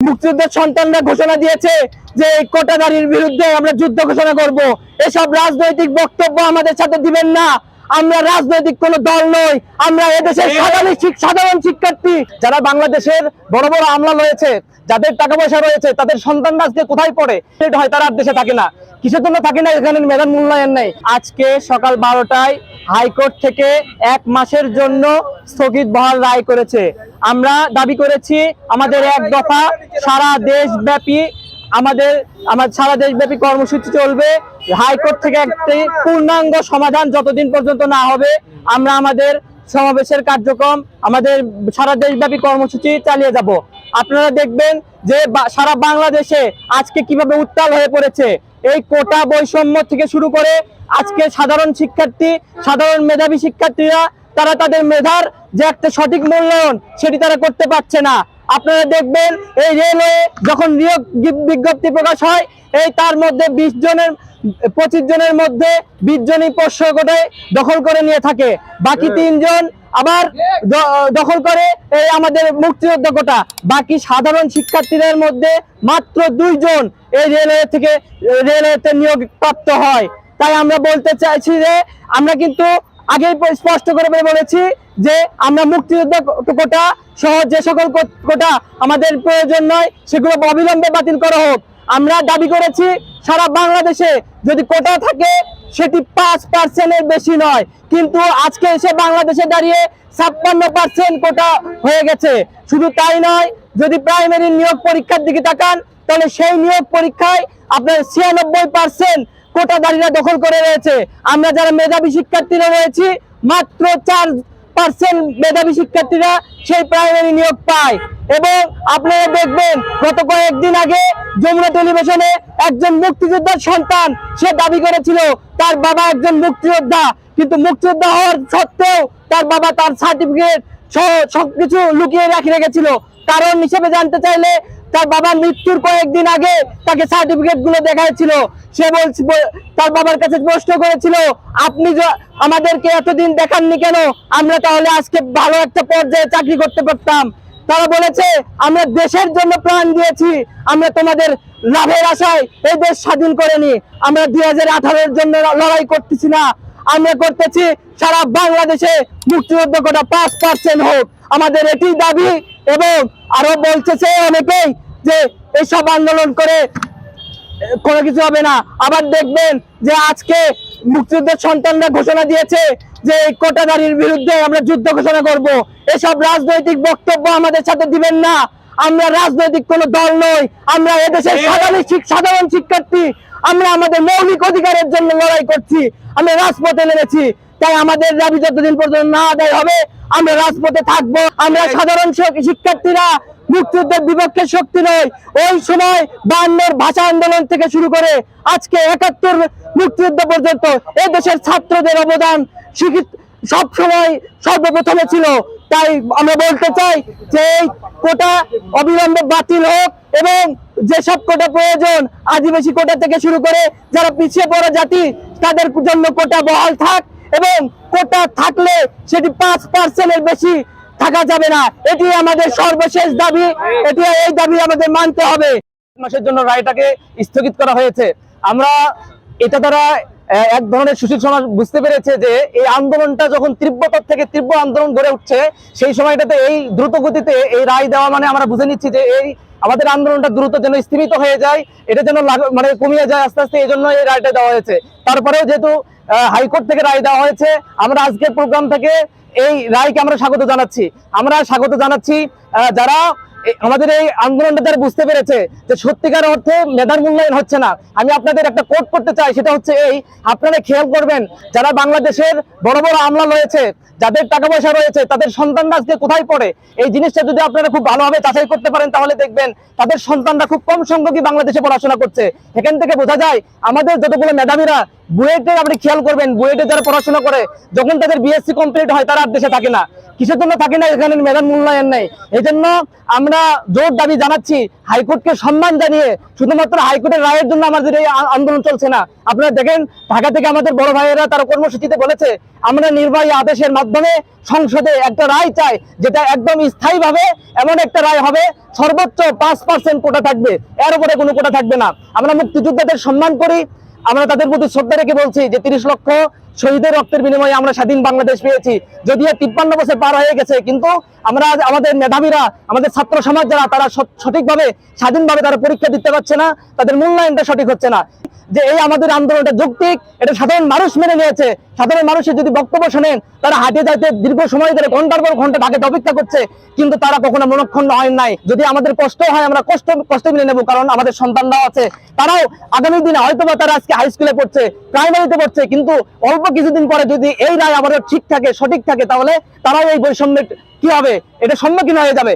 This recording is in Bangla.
মুক্তিযুদ্ধের সন্তানরা ঘোষণা দিয়েছে যে এই কোটাদারির বিরুদ্ধে আমরা যুদ্ধ ঘোষণা করব। এসব রাজনৈতিক বক্তব্য আমাদের সাথে দিবেন না। আমরা রাজনৈতিক কোন দল নই। আমরা এদেশের সাধারণ সাধারণ শিক্ষার্থী যারা বাংলাদেশের বড় বড় আমলা রয়েছে, যাদের টাকা পয়সা রয়েছে, তাদের সন্তানরা আজকে কোথায় পড়ে? হয় তারা দেশে থাকে না। কিসের জন্য থাকে না? এখানে মেধার মূল্যায়ন নেই। আজকে সকাল বারোটায় হাইকোর্ট থেকে এক মাসের জন্য স্থগিত বহাল রায় করেছে। আমরা দাবি করেছি আমাদের এক দফা সারা দেশব্যাপী আমাদের, আমার সারা দেশব্যাপী কর্মসূচি চলবে। হাইকোর্ট থেকে একটি পূর্ণাঙ্গ সমাধান যতদিন পর্যন্ত না হবে, আমরা আমাদের সমাবেশের কার্যক্রম, আমাদের সারা দেশব্যাপী কর্মসূচি চালিয়ে যাব। আপনারা দেখবেন যে সারা বাংলাদেশে আজকে কীভাবে উত্তাল হয়ে পড়েছে। এই কোটা বৈষম্য থেকে শুরু করে আজকে সাধারণ শিক্ষার্থী, সাধারণ মেধাবী শিক্ষার্থীরা তারা তাদের মেধার যে একটা সঠিক মূল্যায়ন সেটি তারা করতে পারছে না। আপনারা দেখবেন এই রেলওয়ে যখন নিয়োগ বিজ্ঞপ্তি প্রকাশ হয় এই তার মধ্যে বিশ জনের পঁচিশ জনের মধ্যে বিশ জনই পোষ্য কোটায় দখল করে নিয়ে থাকে। বাকি তিনজন আবার দখল করে এই আমাদের মুক্তিযোদ্ধা কোটা বাকি সাধারণ শিক্ষার্থীদের মধ্যে মাত্র দুইজন এই রেলওয়ে থেকে রেলওয়েতে নিয়োগ প্রাপ্ত হয়। তাই আমরা বলতে চাইছি যে আমরা কিন্তু আগেই স্পষ্ট করে বলেছি যে আমরা মুক্তিযোদ্ধা কোটা সহ যে সকল কোটা আমাদের প্রয়োজন নয়, সেগুলো অবিলম্বে বাতিল করা হোক। আমরা দাবি করেছি সারা বাংলাদেশে যদি কোটা থাকে, সেটি পাঁচ পার্সেন্টের বেশি নয়। কিন্তু আজকে এসে বাংলাদেশে দাঁড়িয়ে ছাপ্পান্ন পার্সেন্ট কোটা হয়ে গেছে। শুধু তাই নয়, যদি প্রাইমারি নিয়োগ পরীক্ষার দিকে তাকান, তাহলে সেই নিয়োগ পরীক্ষায় আপনার ছিয়ানব্বই পার্সেন্ট কোটাদারীরা দখল করে রয়েছে। আমরা যারা মেধাবী শিক্ষার্থীরা রয়েছি, মাত্র চার পার্সেন্ট মেধাবী শিক্ষার্থীরা সেই প্রাইমারি নিয়োগ পায়। এবং আপনারা দেখবেন, গত কয়েকদিন আগে যমুনা টেলিভিশনে একজন মুক্তিযোদ্ধার সন্তান সে দাবি করেছিল, তার বাবা একজন মুক্তিযোদ্ধা। কিন্তু মুক্তিযোদ্ধা হওয়ার সত্ত্বেও তার বাবা তার সার্টিফিকেট সহ সবকিছু লুকিয়ে রাখি রেখেছিল। কারণ হিসেবে জানতে চাইলে তার বাবার মৃত্যুর কয়েকদিন আগে তাকে সার্টিফিকেটগুলো দেখাইছিল। সে বলছে তার বাবার কাছে প্রশ্ন করেছিল, আপনি আমাদেরকে এতদিন দেখাননি কেন? আমরা তাহলে আজকে ভালো একটা পর্যায়ে চাকরি করতে পারতাম। তারা বলেছে, আমরা দেশের জন্য প্রাণ দিয়েছি, আমরা তোমাদের লাভের আশায় এই দেশ স্বাধীন করেনি। আমরা দুই হাজার আঠারোর জন্য লড়াই করতেছি না। আমরা করতেছি সারা বাংলাদেশে মুক্তিযুদ্ধ কোটা পাঁচ পার্সেন্ট হোক। আমাদের এটি দাবি এবং আরও বলতেছে অনেকেই যে এইসব আন্দোলন করে কোনো কিছু হবে না। আবার দেখবেন যে আজকে মুক্তিযুদ্ধের সন্তানরা ঘোষণা দিয়েছে যে এই কোটাদারির বিরুদ্ধে আমরা যুদ্ধ ঘোষণা করব। এসব রাজনৈতিক বক্তব্য আমাদের সাথে দিবেন না। আমরা রাজনৈতিক কোন দল নই। আমরা এদেশের সাধারণ সাধারণ শিক্ষার্থী। আমরা আমাদের মৌলিক অধিকারের জন্য লড়াই করছি আমরা রাজপথে নেমেছি তাই আমাদের দাবি যতদিন পর্যন্ত না আদায় হবে আমরা রাজপথে থাকব। আমরা সাধারণ শিক্ষার্থীরা মুক্তিযুদ্ধের বিপক্ষে শক্তি নয় ওই সময় বায়ান্নর ভাষা আন্দোলন থেকে শুরু করে আজকে একাত্তর মুক্তিযুদ্ধ পর্যন্ত এই দেশের ছাত্রদের অবদান সব সময় সর্বপ্রথমে ছিল। তাই আমরা বলতে চাই যে এই কোটা অবিলম্বে বাতিল হোক। এবং যেসব কোটা প্রয়োজন আদিবাসী কোটা থেকে শুরু করে যারা পিছিয়ে পড়া জাতি, তাদের জন্য কোটা বহাল থাক এবং কোটা থাকলে সেটি পাঁচ পার্সেন্টের বেশি থাকা যাবে না। এটি আমাদের সর্বশেষ দাবি, এটি এই দাবি আমাদের মানতে হবে। মাসের জন্য রায়টাকে স্থগিত করা হয়েছে। আমরা এটা দ্বারা এক ধরনের সুশীল সমাজ বুঝতে পেরেছে যে এই আন্দোলনটা যখন তীব্রতর থেকে তীব্র আন্দোলন গড়ে উঠছে, সেই সময়টাতে এই দ্রুত গতিতে এই রায় দেওয়া মানে আমরা বুঝে নিচ্ছি যে এই আমাদের আন্দোলনটা দ্রুত যেন স্থিমিত হয়ে যায়, এটা যেন মানে কমিয়ে যায় আস্তে আস্তে এই জন্য এই রায়টা দেওয়া হয়েছে। তারপরেও যেহেতু হাইকোর্ট থেকে রায় দেওয়া হয়েছে, আমরা আজকের প্রোগ্রাম থেকে এই রায়কে আমরা স্বাগত জানাচ্ছি। আমরা স্বাগত জানাচ্ছি যারা আমাদের এই আন্দোলনটা যারা বুঝতে পেরেছে যে সত্যিকার অর্থে মেধার মূল্যায়ন হচ্ছে না। আমি আপনাদের একটা কোট করতে চাই, সেটা হচ্ছে এই, আপনারা খেয়াল করবেন, যারা বাংলাদেশের বড় বড় আমলা রয়েছে, যাদের টাকা পয়সা রয়েছে, তাদের সন্তানরা আজকে কোথায় পড়ে? এই জিনিসটা যদি আপনারা খুব ভালোভাবে যাচাই করতে পারেন, তাহলে দেখবেন তাদের সন্তানরা খুব কম সংখ্যকই বাংলাদেশে পড়াশোনা করছে। এখান থেকে বোঝা যায়, আমাদের যতগুলো মেধাবীরা বুয়েটে আপনি খেয়াল করবেন বুয়েটে যারা পড়াশোনা করে, যখন তাদের বিএসসি কমপ্লিট হয়, তারা আর দেশে থাকে না। কিসের জন্য থাকে না? এখানে মেধার মূল্যায়ন নেই। এই জন্য আমরা জোর দাবি জানাচ্ছি, হাইকোর্টকে সম্মান জানিয়ে শুধুমাত্র হাইকোর্টের রায়ের জন্য আমাদের এই আন্দোলন চলছে না। আপনারা দেখেন, ঢাকা থেকে আমাদের বড় ভাইয়েরা তারা কর্মসূচিতে বলেছে, আমরা নির্বাহী আদেশের মাধ্যমে সংসদে একটা রায় চাই, যেটা একদম স্থায়ীভাবে এমন একটা রায় হবে, সর্বোচ্চ পাঁচ পার্সেন্ট কোটা থাকবে। এর উপরে কোনো কোটা থাকবে না। আমরা মুক্তিযোদ্ধাদের সম্মান করি আমরা তাদের প্রতি শ্রদ্ধা রেখে বলছি যে তিরিশ লক্ষ শহীদের রক্তের বিনিময়ে আমরা স্বাধীন বাংলাদেশ পেয়েছি। যদিও তিপ্পান্ন বছর পার হয়ে গেছে, কিন্তু আমরা আমাদের মেধাবীরা, আমাদের ছাত্র সমাজ যারা, তারা সঠিকভাবে, স্বাধীনভাবে তারা পরীক্ষা দিতে পারছে না, তাদের মূল্যায়নটা সঠিক হচ্ছে না। যে এই আমাদের আন্দোলনটা যৌক্তিক, এটা সাধারণ মানুষ মেনে নিয়েছে। সাধারণ মানুষের যদি বক্তব্য শোনেন, তারা হাঁটে যাইতে দীর্ঘ সময় ধরে ঘণ্টার পর ঘণ্টা ঢাকাতে অপেক্ষা করছে, কিন্তু তারা কখনো মনক্ষণ হয় নাই। যদি আমাদের কষ্ট হয়, আমরা কষ্ট কষ্ট মেনে নেব, কারণ আমাদের সন্তানরাও আছে। তারাও আগামী দিনে হয়তো বা তারা আজকে হাই স্কুলে পড়ছে প্রাইমারিতে পড়ছে, কিন্তু অল্প কিছুদিন পরে যদি এই রায় আমাদের ঠিক থাকে, সঠিক থাকে, তাহলে তারাও এই বৈষম্যের কি হবে? এটা সম্মুখীন হয়ে যাবে।